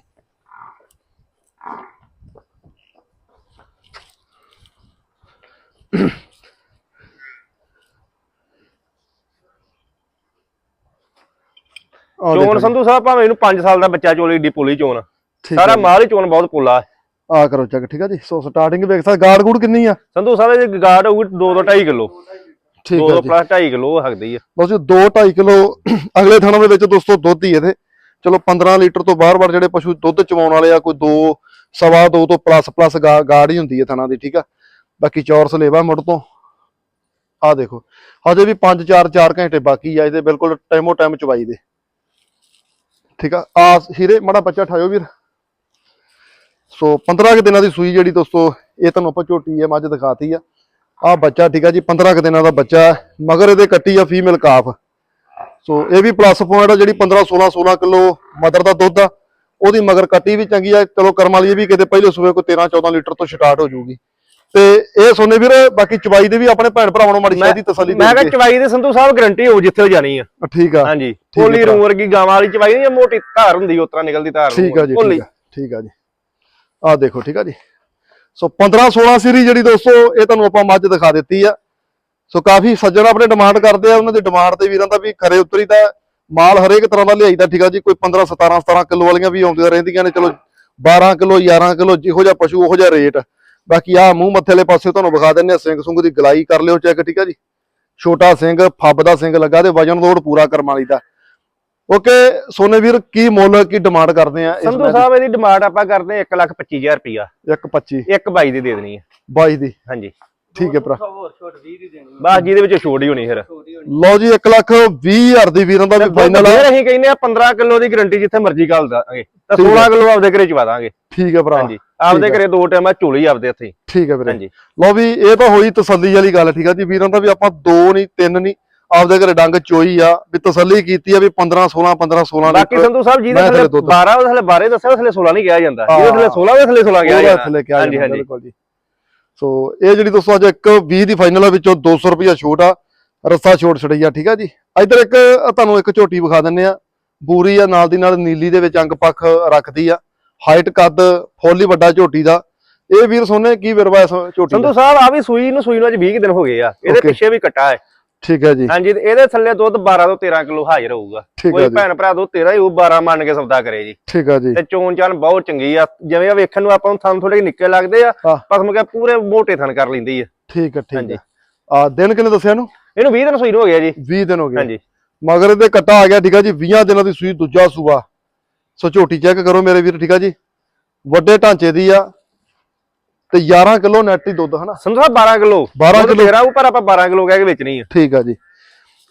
ਚੋਣ
ਜੀ,
ਸੰਧੂ ਸਾਹਿਬ ਭਾਵੇਂ ਇਹਨੂੰ 5 ਸਾਲ ਦਾ ਬੱਚਾ ਚੋਲੀ ਏਡੀ ਪੋਲੀ ਚੋਣ। ਸਾਰਾ
ਆ ਜੀ।
ਮਾਲ ਹੀ ਚੋਣ ਬਹੁਤ ਪੋਲਾ।
ਆ ਕਰੋ ਚੈੱਕ ਠੀਕ ਆ ਜੀ। ਸੋ ਸਟਾਰਟਿੰਗ ਵੇਖ ਸਕਦੇ ਗਾਰਡ ਗੂੜ ਕਿੰਨੀ ਆ?
ਸੰਧੂ ਸਾਹਿਬ ਦੀ ਗਾਰਡ ਹੋਊਗੀ 2 ਤੋਂ 2.5 ਕਿਲੋ।
ਠੀਕ
2
ਆ
ਤੋਂ
ਜੀ।
ਪਲੱਸ 2.5 ਕਿਲੋ ਹੋ ਸਕਦੀ ਆ।
ਬਸ 2 2.5 ਕਿਲੋ ਅਗਲੇ ਥਾਣਾ ਦੇ ਵਿੱਚ ਦੋਸਤੋ ਦੁੱਧ ਹੀ ਇਹਦੇ। ਚਲੋ 15 ਲੀਟਰ ਤੋਂ ਬਾਹਰ-ਬਾਹਰ ਜਿਹੜੇ ਪਸ਼ੂ ਦੁੱਧ ਚਵਾਉਣ ਵਾਲੇ ਆ ਕੋਈ 2 ਸਵਾ 2 ਤੋਂ ਪਲੱਸ ਪਲੱਸ ਗਾੜ ਹੀ ਹੁੰਦੀ ਹੈ ਥਾਣਾ ਦੀ ਠੀਕ ਆ? ਬਾਕੀ ਚੌਰਸ ਲੇਵਾ ਮੁੜ ਤੋਂ। ਆ ਦੇਖੋ ਹਜੇ ਵੀ 5 4 4 ਘੰਟੇ ਬਾਕੀ ਆ ਇਹਦੇ ਬਿਲਕੁਲ ਟਾਈਮੋ ਟਾਈਮ ਚਵਾਈ ਦੇ। ਠੀਕ ਆ? ਆ ਹੀਰੇ, ਮਾੜਾ ਬੱਚਾ ਠਾਇਓ ਵੀਰ। ਸੋ 15 ਕੁ ਦਿਨਾਂ ਦੀ ਸੂਈ ਜਿਹੜੀ ਦੋਸਤੋ, ਇਹ ਤੁਹਾਨੂੰ ਆਪਾਂ ਝੋਟੀ ਹੈ ਮੱਝ ਦਿਖਾਤੀ ਆ। ਆ ਬੱਚਾ ਠੀਕ ਆ ਜੀ 15 ਕੁ ਦਿਨਾਂ ਦਾ ਬੱਚਾ ਮਗਰ ਇਹਦੇ ਕੱਟੀ ਆ ਫੀਮੇਲ ਕਾਫ। ਸੋ ਇਹ ਵੀ ਪਲੱਸ ਪੁਆਇੰਟ ਆ, ਜਿਹੜੀ 15 16 16 ਕਿਲੋ ਮਦਰ ਦਾ ਦੁੱਧ ਆ। ਉਹਦੀ ਮਗਰ ਕੱਟੀ ਵੀ ਚੰਗੀ ਆ, ਚਲੋ ਕਰਮ ਵਾਲੀ ਇਹ ਵੀ ਕਿਤੇ ਪਹਿਲੇ ਸੂਏ ਕੋਈ 13 14 ਲੀਟਰ ਤੋਂ ਸਟਾਰਟ ਹੋ ਜਾਊਗੀ। ਤੇ ਇਹ ਸੋਨੇ ਵੀਰ ਬਾਕੀ ਚਵਾਈ ਦੇ ਵੀ ਆਪਣੇ ਭੈਣ ਭਰਾਵਾਂ ਨੂੰ ਮਾੜੀ ਸ਼ਾਇਦੀ ਤਸੱਲੀ
ਮੈਂ
ਦੇ
ਕਿਹਾ ਚਵਾਈ ਦੇ ਸੰਧੂ ਸਾਹਿਬ ਗਰੰਟੀ ਹੋਊ ਜਿੱਥੇ ਜਾਣੀ ਆ।
ਠੀਕ ਆ।
ਹਾਂਜੀ।
ਹੈ
ਕੋਲੀ। ਰੂਮ ਵਰਗੀ ਗਾਵਾਂ ਵਾਲੀ ਚਵਾਈ ਨਹੀਂ ਮੋਟੀ ਧਾਰ ਹੁੰਦੀ ਉਸ ਤਰ੍ਹਾਂ ਨਿਕਲਦੀ ਧਾਰ
ਠੀਕ ਆ ਜੀ। ਠੀਕ ਆ ਆ ਜੀ। ਆਹ ਦੇਖੋ ਠੀਕ ਆ ਜੀ। ਸੋ 15 16 ਸੀਰੀ ਜਿਹੜੀ ਦੋਸਤੋ ਇਹ ਤੁਹਾਨੂੰ ਆਪਾਂ ਮੱਝ ਦਿਖਾ ਦਿੱਤੀ ਆ। ਸੋ ਕਾਫੀ ਸੱਜਣ ਆਪਣੇ ਡਿਮਾਂਡ ਕਰਦੇ ਆ ਉਹਨਾਂ ਦੀ ਡਿਮਾਂਡ ਤੇ ਵੀਰਾਂ ਦਾ ਵੀ ਖਰੇ ਉਤਰੀ ਤਾਂ ਮਾਲ ਹਰੇਕ ਤਰ੍ਹਾਂ ਦਾ ਲਿਆਈਦਾ ਠੀਕ ਆ ਜੀ। ਕੋਈ 15 17 17 ਕਿਲੋ ਵਾਲੀਆਂ ਵੀ ਆਉਂਦੀਆਂ ਰਹਿੰਦੀਆਂ ਨੇ। ਚਲੋ 12 ਕਿਲੋ 11 ਕਿਲੋ ਜਿਹੋ ਜਿਹਾ ਪਸ਼ੂ ਉਹੋ ਜਿਹਾ ਰੇਟ ਬਾਕੀ ਆ ਮੂੰਹ ਮੱਥੇ ਵਾਲੇ ਪਾਸੇ ਤੁਹਾਨੂੰ ਵਿਖਾ ਦਿੰਨੇ ਆ ਸਿੰਘ ਸੁੰਗ ਦੀ ਗਲਾਈ ਕਰ ਲਿਓ ਚੈੱਕ ਠੀਕ ਆ ਜੀ? ਛੋਟਾ ਸਿੰਘ ਫੱਬ ਦਾ ਸਿੰਘ ਲੱਗਾ ਤੇ ਵਜਨ ਲੋਡ ਪੂਰਾ ਕਰਮ ਵਾਲੀ ਦਾ। ਓਕੇ ਸੋਨੇ ਵੀਰ ਕੀ ਮੁੱਲ ਕੀ ਡਿਮਾਂਡ ਕਰਦੇ ਆ
ਸੰਧੂ ਸਾਹਿਬ ਇਹਦੀ ਡਿਮਾਂਡ ਆਪਾਂ ਕਰਦੇ 1 ਲੱਖ 25000 ਰੁਪਿਆ
ਇੱਕ 25
ਇੱਕ ਬਾਈ ਦੀ ਦੇ ਦੇਣੀ ਹੈ।
22 ਦੀ।
ਹਾਂਜੀ।
ਠੀਕ ਹੈ ਭਰਾ।
ਹੋਰ ਛੋਟ 20 ਦੀ ਦੇਣੀ
ਬਸ ਜਿਹਦੇ ਵਿੱਚ ਛੋੜ ਹੀ ਹੋਣੀ ਫਿਰ।
ਛੋਟੀ
ਲਓ ਜੀ 1 ਲੱਖ 20 ਹਜ਼ਾਰ ਦੀ ਵੀਰਾਂ ਦਾ ਵੀ ਫਾਈਨਲ ਆ।
ਫਿਰ ਅਸੀਂ ਕਹਿੰਦੇ ਆ 15 ਕਿਲੋ ਦੀ ਗਰੰਟੀ ਜਿੱਥੇ ਮਰਜ਼ੀ ਘੱਲ ਦਾਂਗੇ। ਤਾਂ
ਠੀਕ ਹੈ।
16 ਕਿਲੋ ਆਪਦੇ ਘਰੇ ਚਵਾ ਦਾਂਗੇ।
ਠੀਕ ਹੈ ਭਰਾ।
ਹਾਂਜੀ। ਆਪਦੇ ਘਰੇ ਦੋ ਟਾਈਮ ਆ ਝੋਲੀ ਆਪਦੇ ਹੱਥੀ।
ਠੀਕ ਹੈ ਵੀਰੇ।
ਹਾਂਜੀ।
ਲਓ ਵੀ ਇਹ ਤਾਂ ਹੋਈ ਤਸੱਲੀ ਵਾਲੀ ਗੱਲ ਠੀਕ ਆ ਜੀ। ਵੀਰਾਂ ਦਾ ਵੀ ਆਪਾਂ ਦੋ ਨਹੀਂ ਤਿੰਨ ਨਹੀਂ ਆਪਦੇ ਘਰੇ ਡੰਗ ਚੋਈ ਆ ਵੀ ਤਸੱਲੀ ਕੀਤੀ ਆ ਵੀ 15 16 15 16
ਬਾਕੀ ਸੰਧੂ ਸਾਹਿਬ ਜਿਹਦੇ ਥੱਲੇ
ਥੱਲੇ ਦੁੱਧ।
12 ਉਹਦੇ ਥੱਲੇ 12 ਦੱਸਿਆ ਉਹਦੇ ਥੱਲੇ 16 ਨਹੀਂ ਕਿਹਾ ਜਾਂਦਾ। ਜਿਹਦੇ ਥੱਲੇ 16 ਉਹਦੇ ਥੱਲੇ 16 ਕਿਹਾ ਜਾਂਦਾ
ਥੱਲੇ ਕਿਹਾ ਜਾਂਦਾ
ਹਾਂਜੀ।
ਬਿਲਕੁਲ ਜੀ। ਸੋ ਇਹ ਜਿਹੜੀ ਦੋਸਤੋ ਅੱਜ ਇੱਕ 20 ਦੀ ਫਾਈਨਲ ਆ ਵਿੱਚੋਂ 200 ਰੁਪਿਆ ਛੋਟ ਆ ਰਸਤਾ ਛੋਟ ਛੜਈ ਆ ਠੀਕ ਆ ਜੀ। ਇਧਰ ਇੱਕ ਤੁਹਾਨੂੰ ਇੱਕ ਝੋਟੀ ਵਿਖਾ ਦਿੰਨੇ ਆ। ਬੂਰੀ ਆ ਨਾਲ ਦੀ ਨਾਲ ਨੀਲੀ ਦੇ ਵਿੱਚ ਅੰਗ ਪੱਖ ਰੱਖਦੀ ਆ। ਹਾਈਟ ਕੱਦ ਫੁੱਲ ਵੱਡਾ ਝੋਟੀ ਦਾ। ਇਹ ਵੀਰ ਸੋਨੇ ਕੀ ਵਿਰਵਾ ਇਸ ਝੋਟੀ
ਸੰਧੂ ਸਾਹਿਬ ਆ ਵੀ ਸੂਈ ਨੂੰ ਸੂਈ ਨੂੰ ਅੱਜ 20 ਕੁ ਦਿਨ ਹੋ ਗਏ ਆ। ਇਹਦੇ. ਪਿੱਛੇ ਵੀ ਕੱਟਾ ਹੈ।
ਠੀਕ ਹੈ ਜੀ।
ਹਾਂਜੀ ਇਹਦੇ ਥੱਲੇ ਦੁੱਧ 12 ਤੋਂ 13 ਕਿਲੋ ਹਾਜ਼ਰ ਹੋਊਗਾ। ਕੋਈ ਭੈਣ ਭਰਾ ਦੋ 13 ਹੀ ਉਹ 12 ਮੰਨ ਕੇ ਸੌਦਾ ਕਰੇ ਜੀ।
ਠੀਕ ਹੈ ਜੀ।
ਤੇ ਚੋਣ ਚਾਨ ਬਹੁਤ ਚੰਗੀ ਆ। ਜਿਵੇਂ ਆ ਵੇਖਣ ਨੂੰ ਆਪਾਂ ਨੂੰ ਥਣ ਥੋੜੇ ਨਿੱਕੇ ਲੱਗਦੇ ਆ। ਪਸਮ ਕੇ ਪੂਰੇ ਮੋਟੇ ਥਣ ਕਰ ਲੈਂਦੀ ਆ।
ਠੀਕ ਹੈ ਠੀਕ। ਹੈ ਆ ਦਿਨ ਕਿੰਨੇ ਦੱਸਿਆ ਇਹਨੂੰ?
ਇਹਨੂੰ 20 ਦਿਨ ਸੂਈ ਨੂੰ ਹੋ ਗਿਆ ਜੀ।
20 ਦਿਨ ਹੋ ਗਏ।
ਹਾਂਜੀ।
ਮਗਰ ਇਹਦੇ ਕੱਟਾ ਆ ਗਿਆ ਠੀਕ ਆ ਜੀ। 20 ਦਿਨਾਂ ਦੀ ਸੂਈ ਦੂਜਾ ਸੂਆ। ਸੋ ਝੋਟੀ ਚੈੱਕ ਕਰੋ ਮੇਰੇ ਵੀਰ ਠੀਕ ਆ ਜੀ? ਵੱਡੇ ਢਾਂਚੇ ਦੀ ਆ ਤੇ 11 ਕਿਲੋ ਨੈਟ ਹੀ ਦੁੱਧ ਹਨਾ?
ਸੰਧੂ ਸਾਹਿਬ 12 ਕਿਲੋ
12 ਕਿਲੋ।
13 ਉੱਪਰ ਆਪਾਂ 12 ਕਿਲੋ ਕਹਿ ਕੇ ਵੇਚਣੀ ਆ।
ਠੀਕ ਆ ਜੀ।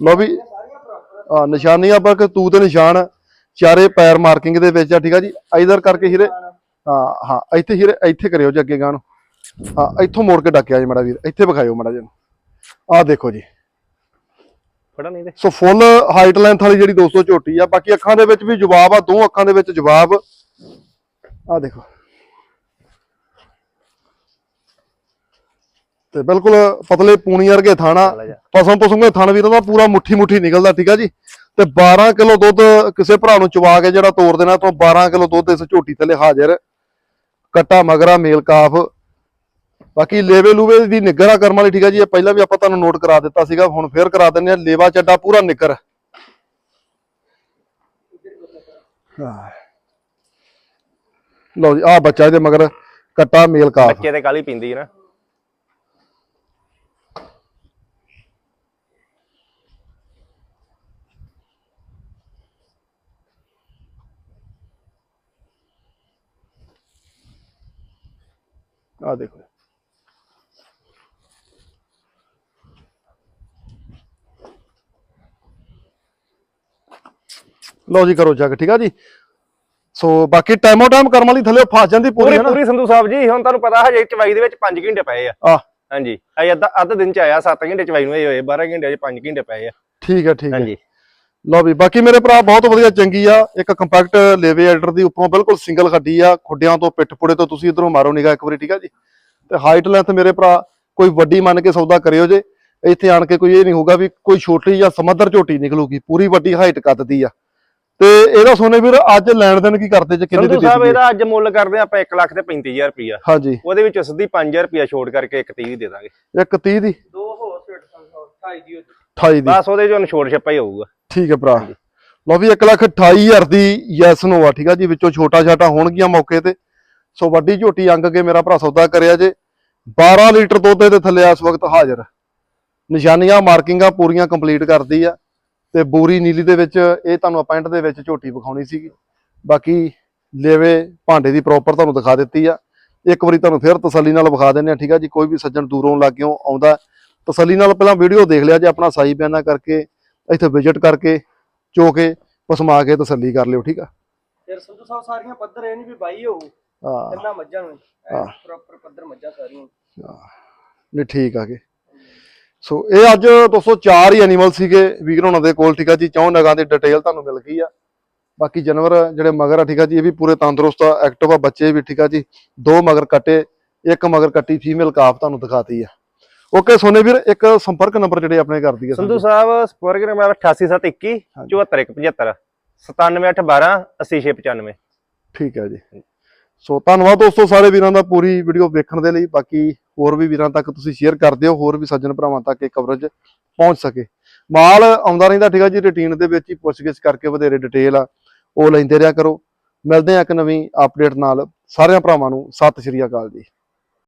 ਲਓ ਵੀ ਆ ਨਿਸ਼ਾਨੀਆਂ ਪਰ ਕਿ ਤੂੰ ਤੇ ਨਿਸ਼ਾਨ ਚਾਰੇ ਪੈਰ ਮਾਰਕਿੰਗ ਦੇ ਵਿੱਚ ਆ ਠੀਕ ਆ ਜੀ? ਇਧਰ ਕਰਕੇ ਹੀਰੇ ਹਾਂ ਹਾਂ ਇੱਥੇ ਹੀਰੇ ਇੱਥੇ ਕਰਿਓ ਜੀ ਅੱਗੇ ਗਾਂ ਨੂੰ। ਹਾਂ ਇੱਥੋਂ ਮੋੜ ਕੇ ਡੱਕਿਆ ਜੀ ਮੜਾ ਵੀਰ ਇੱਥੇ ਵਿਖਾਇਓ ਮੜਾ ਜੀ ਆ ਦੇਖੋ ਜੀ।
ਫੜਾ ਨਹੀਂ ਤੇ
ਸੋ ਫੁੱਲ ਹਾਈਟ ਲੈਂਥ ਵਾਲੀ ਜਿਹੜੀ ਦੋਸਤੋ ਝੋਟੀ ਆ ਬਾਕੀ ਅੱਖਾਂ ਦੇ ਵਿੱਚ ਵੀ ਜਵਾਬ ਆ ਦੋ ਅੱਖਾਂ ਦੇ ਵਿੱਚ ਜਵਾਬ। ਆ ਦੇਖੋ। ਤੇ ਬਿਲਕੁਲ ਪਤਲੇ ਪੂਣੀ ਵਰਗੇ ਥਾਣਾ ਪਸਮ ਪਸਮ ਦੇ ਥਣ ਵੀਰਾਂ ਦਾ ਪੂਰਾ ਮੁੱਠੀ ਮੁੱਠੀ ਨਿਕਲਦਾ ਠੀਕ ਆ ਜੀ? ਤੇ 12 ਕਿਲੋ ਦੁੱਧ ਕਿਸੇ ਭਰਾ ਨੂੰ ਚਵਾ ਕੇ ਜਿਹੜਾ ਤੋੜ ਦੇਣਾ ਤੋਂ 12 ਕਿਲੋ ਦੁੱਧ ਇਸ ਝੋਟੀ ਥੱਲੇ ਹਾਜ਼ਰ। ਕੱਟਾ ਮਗਰਾ ਮੇਲ ਕਾਫ। ਬਾਕੀ ਲੇਵੇ ਲੂਵੇ ਦੀ ਨਿਗਰਾ ਕਰਮ ਵਾਲੀ ਠੀਕ ਆ ਜੀ ਇਹ ਪਹਿਲਾਂ ਵੀ ਆਪਾਂ ਤੁਹਾਨੂੰ ਨੋਟ ਕਰਾ ਦਿੱਤਾ ਸੀਗਾ ਹੁਣ ਫੇਰ ਕਰਾ ਦਿੰਨੇ ਆ ਲੇਵਾ ਚੱਡਾ ਪੂਰਾ ਨਿੱਕਰ। ਲਓ ਜੀ ਆ ਬੱਚਾ ਇਹਦੇ ਮਗਰ ਕੱਟਾ ਮੇਲ ਕਾਫ।
ਬੱਚੇ ਤੇ ਕਾਲੀ ਪਿੰਦੀ ਹੈ ਨਾ।
ਆ ਦੇਖੋ। ਲਓ ਜੀ ਕਰੋ ਜੱਗ ਠੀਕ ਆ ਜੀ? ਸੋ ਬਾਕੀ ਟਾਈਮੋ ਟਾਈਮ ਕਰਮ ਵਾਲੀ ਥੱਲੇ ਫਸ ਜਾਂਦੀ ਪੂਰੀ
ਪੂਰੀ
ਨਾ?
ਪੂਰੀ ਸੰਧੂ ਸਾਹਿਬ ਜੀ ਹੁਣ ਤੁਹਾਨੂੰ ਪਤਾ ਹਜੇ ਚਵਾਈ ਦੇ ਵਿੱਚ 5 ਘੰਟੇ ਪਏ ਆ।
ਆ
ਹਾਂਜੀ ਅਜੇ ਅੱਧਾ ਅੱਧ ਦਿਨ ਚ ਆਇਆ 7 ਘੰਟੇ ਚਵਾਈ ਨੂੰ ਇਹ ਹੋਏ 12 ਘੰਟੇ ਅਜੇ 5 ਘੰਟੇ ਪਏ ਆ।
ਠੀਕ ਹੈ ਠੀਕ ਹੈ
ਹਾਂਜੀ।
ਲਓ ਵੀ ਬਾਕੀ ਮੇਰੇ ਭਰਾ ਬਹੁਤ ਵਧੀਆ ਚੰਗੀ ਆ। ਇੱਕ ਕੰਪੈਕਟ ਲੇਵੇ ਐਡਰ ਦੀ ਉੱਪਰੋਂ ਬਿਲਕੁਲ ਸਿੰਗਲ ਖੱਡੀ ਆ ਖੁੱਡਿਆਂ ਤੋਂ ਪਿੱਠ ਪੁੜੇ ਤੋਂ ਤੁਸੀਂ ਇਧਰੋਂ ਮਾਰੋ ਨਿਗਾ ਇੱਕ ਵਾਰੀ ਠੀਕ ਆ ਜੀ? ਤੇ ਹਾਈਟ ਲੈਂਥ ਮੇਰੇ ਭਰਾ ਕੋਈ ਵੱਡੀ ਮੰਨ ਕੇ ਸੌਦਾ ਕਰਿਓ ਜੇ। ਇੱਥੇ ਆਣ ਕੇ ਕੋਈ ਇਹ ਨਹੀਂ ਹੋਊਗਾ ਵੀ ਕੋਈ ਛੋਟੀ ਜਾਂ ਸਮੱਧਰ ਝੋਟੀ ਨਿਕਲੂਗੀ ਪੂਰੀ ਵੱਡੀ ਹਾਈਟ ਕੱਦ ਦੀ ਆ। ਤੇ ਇਹਦਾ ਸੋਨੇ ਵੀਰ ਅੱਜ ਲੈਣ ਦੇਣ ਕੀ ਕਰਦੇ ਜੇ ਕਿੰਨੇ ਦੀ
ਸਾਹਿਬ
ਦੇ
ਇਹਦਾ ਅੱਜ ਮੁੱਲ ਕਰਦੇ ਆਪਾਂ 1 ਲੱਖ ਤੇ 35000 ਰੁਪਿਆ
ਹਾਂਜੀ।
ਉਹਦੇ ਵਿੱਚ ਸਿੱਧੀ 5000 ਰੁਪਿਆ ਛੋੜ ਕਰਕੇ 130 ਦੇ ਦਾਂਗੇ।
ਇੱਕ 30 ਦੀ?
ਦੋ ਹੋਰ ਛੋਟ ਸੰਸੋ 28 ਦੀ ਉਹ
28 ਦੀ।
ਬਸ ਉਹਦੇ ਚੋਂ ਛੋੜ ਛੱਪਾ ਹੀ ਹੋਊਗਾ।
ਠੀਕ ਹੈ ਭਰਾ। ਲਓ ਵੀ 1 ਲੱਖ 28000 ਦੀ ਯੈਸ ਨੋ ਆ ਠੀਕ ਆ ਜੀ। ਵਿੱਚੋਂ ਛੋਟਾ ਛਾਟਾ ਹੋਣਗੀਆਂ ਮੌਕੇ ਤੇ। ਸੋ ਵੱਡੀ ਝੋਟੀ ਅੰਗ ਕੇ ਮੇਰਾ ਭਰਾ ਸੌਦਾ ਕਰਿਆ ਜੇ। 12 ਲੀਟਰ ਦੁੱਧ ਦੇ ਥੱਲੇ ਇਸ ਵਕਤ ਹਾਜ਼ਰ। ਨਿਸ਼ਾਨੀਆਂ ਮਾਰਕਿੰਗਾਂ ਪੂਰੀਆਂ ਕੰਪਲੀਟ ਕਰਦੀ ਆ। ਤੇ ਬੂਰੀ ਨੀਲੀ ਦੇ ਵਿੱਚ ਇਹ ਤੁਹਾਨੂੰ ਅਪੈਂਟ ਦੇ ਵਿੱਚ ਝੋਟੀ ਵਿਖਾਉਣੀ ਸੀਗੀ। ਬਾਕੀ ਲੇਵੇ ਭਾਂਡੇ ਦੀ ਪ੍ਰੋਪਰ ਤੁਹਾਨੂੰ ਦਿਖਾ ਦਿੱਤੀ ਆ। ਇੱਕ ਵਾਰੀ ਤੁਹਾਨੂੰ ਫਿਰ ਤਸੱਲੀ ਨਾਲ ਵਿਖਾ ਦਿੰਦੇ ਆ ਠੀਕ ਆ ਜੀ? ਕੋਈ ਵੀ ਸੱਜਣ ਦੂਰੋਂ ਲੱਗਿਓ ਆਉਂਦਾ। ਤਸੱਲੀ ਨਾਲ ਪਹਿਲਾਂ ਵੀਡੀਓ ਦੇਖ ਲਿਆ ਜੇ ਆਪਣਾ ਸਾਈ ਬਿਆਨਾ ਕਰਕੇ ਇੱਥੇ ਵਿਜ਼ਿਟ ਕਰਕੇ ਚੋ ਕੇ ਪਸਮਾ ਕੇ ਤਸੱਲੀ ਕਰ ਲਿਓ ਠੀਕ ਆ?
ਫਿਰ ਸੰਧੂ ਸਾਹਿਬ ਸਾਰੀਆਂ ਪੱਧਰ ਇਹ ਨਹੀਂ ਵੀ ਬਾਈ ਹੋਊ
ਹਾਂ।
ਤਿੰਨਾਂ ਮੱਝਾਂ ਨੂੰ
ਹਾਂ।
ਪ੍ਰੋਪਰ ਪੱਧਰ ਮੱਝਾਂ ਸਾਰੀਆਂ
ਨਹੀਂ ਠੀਕ ਆ ਕੇ ਸੋ ਇਹ ਅੱਜ ਦੋਸਤੋ ਚਾਰ ਹੀ ਐਨੀਮਲ ਸੀਗੇ। ਵੀਰ ਹੋਣਾ ਦੇ ਕੋਲ ਠੀਕ ਆ ਜੀ ਚੌਂ ਨਗਾਂ ਦੀ ਡਿਟੇਲ ਤੁਹਾਨੂੰ ਮਿਲ ਗਈ ਆ। ਬਾਕੀ ਜਾਨਵਰ ਜਿਹੜੇ ਮਗਰ ਆ ਠੀਕ ਆ ਜੀ ਇਹ ਵੀ ਪੂਰੇ ਤੰਦਰੁਸਤ ਆ ਐਕਟਿਵ ਆ ਬੱਚੇ ਵੀ ਠੀਕ ਆ ਜੀ। ਦੋ ਮਗਰ ਕੱਟੇ ਇੱਕ ਮਗਰ ਕੱਟੀ ਫੀਮੇਲ ਕਾਫ ਤੁਹਾਨੂੰ ਦਿਖਾਤੀ ਆ। ਓਕੇ ਸੋਨੇ ਵੀਰ ਇੱਕ ਸੰਪਰਕ ਨੰਬਰ ਜਿਹੜੇ ਆਪਣੇ ਕਰ ਦਈਏ
ਸੰਧੂ ਸਾਹਿਬ ਸਪੋਰਗ ਨੰਬਰ 88721
ਹਾਂਜੀ।
74175 97812 80695
ਠੀਕ ਹੈ ਜੀ। ਸੋ ਧੰਨਵਾਦ ਦੋਸਤੋ ਸਾਰੇ ਵੀਰਾਂ ਦਾ ਪੂਰੀ ਵੀਡੀਓ ਵੇਖਣ ਦੇ ਲਈ। ਬਾਕੀ ਹੋਰ ਵੀ ਵੀਰਾਂ ਤੱਕ ਤੁਸੀਂ ਸ਼ੇਅਰ ਕਰ ਦਿਓ, ਹੋਰ ਵੀ ਸੱਜਣ ਭਰਾਵਾਂ ਤੱਕ ਇਹ ਕਵਰੇਜ ਪਹੁੰਚ ਸਕੇ। ਮਾਲ ਆਉਂਦਾ ਰਹਿੰਦਾ ਠੀਕ ਆ ਜੀ ਰੁਟੀਨ ਦੇ ਵਿੱਚ ਹੀ ਪੁੱਛਗਿੱਛ ਕਰਕੇ ਵਧੇਰੇ ਡਿਟੇਲ ਆ, ਉਹ ਲੈਂਦੇ ਰਿਹਾ ਕਰੋ। ਮਿਲਦੇ ਆ ਇੱਕ ਨਵੀਂ ਅਪਡੇਟ ਨਾਲ। ਸਾਰਿਆਂ ਭਰਾਵਾਂ ਨੂੰ ਸਤਿ ਸ਼੍ਰੀ ਅਕਾਲ ਜੀ।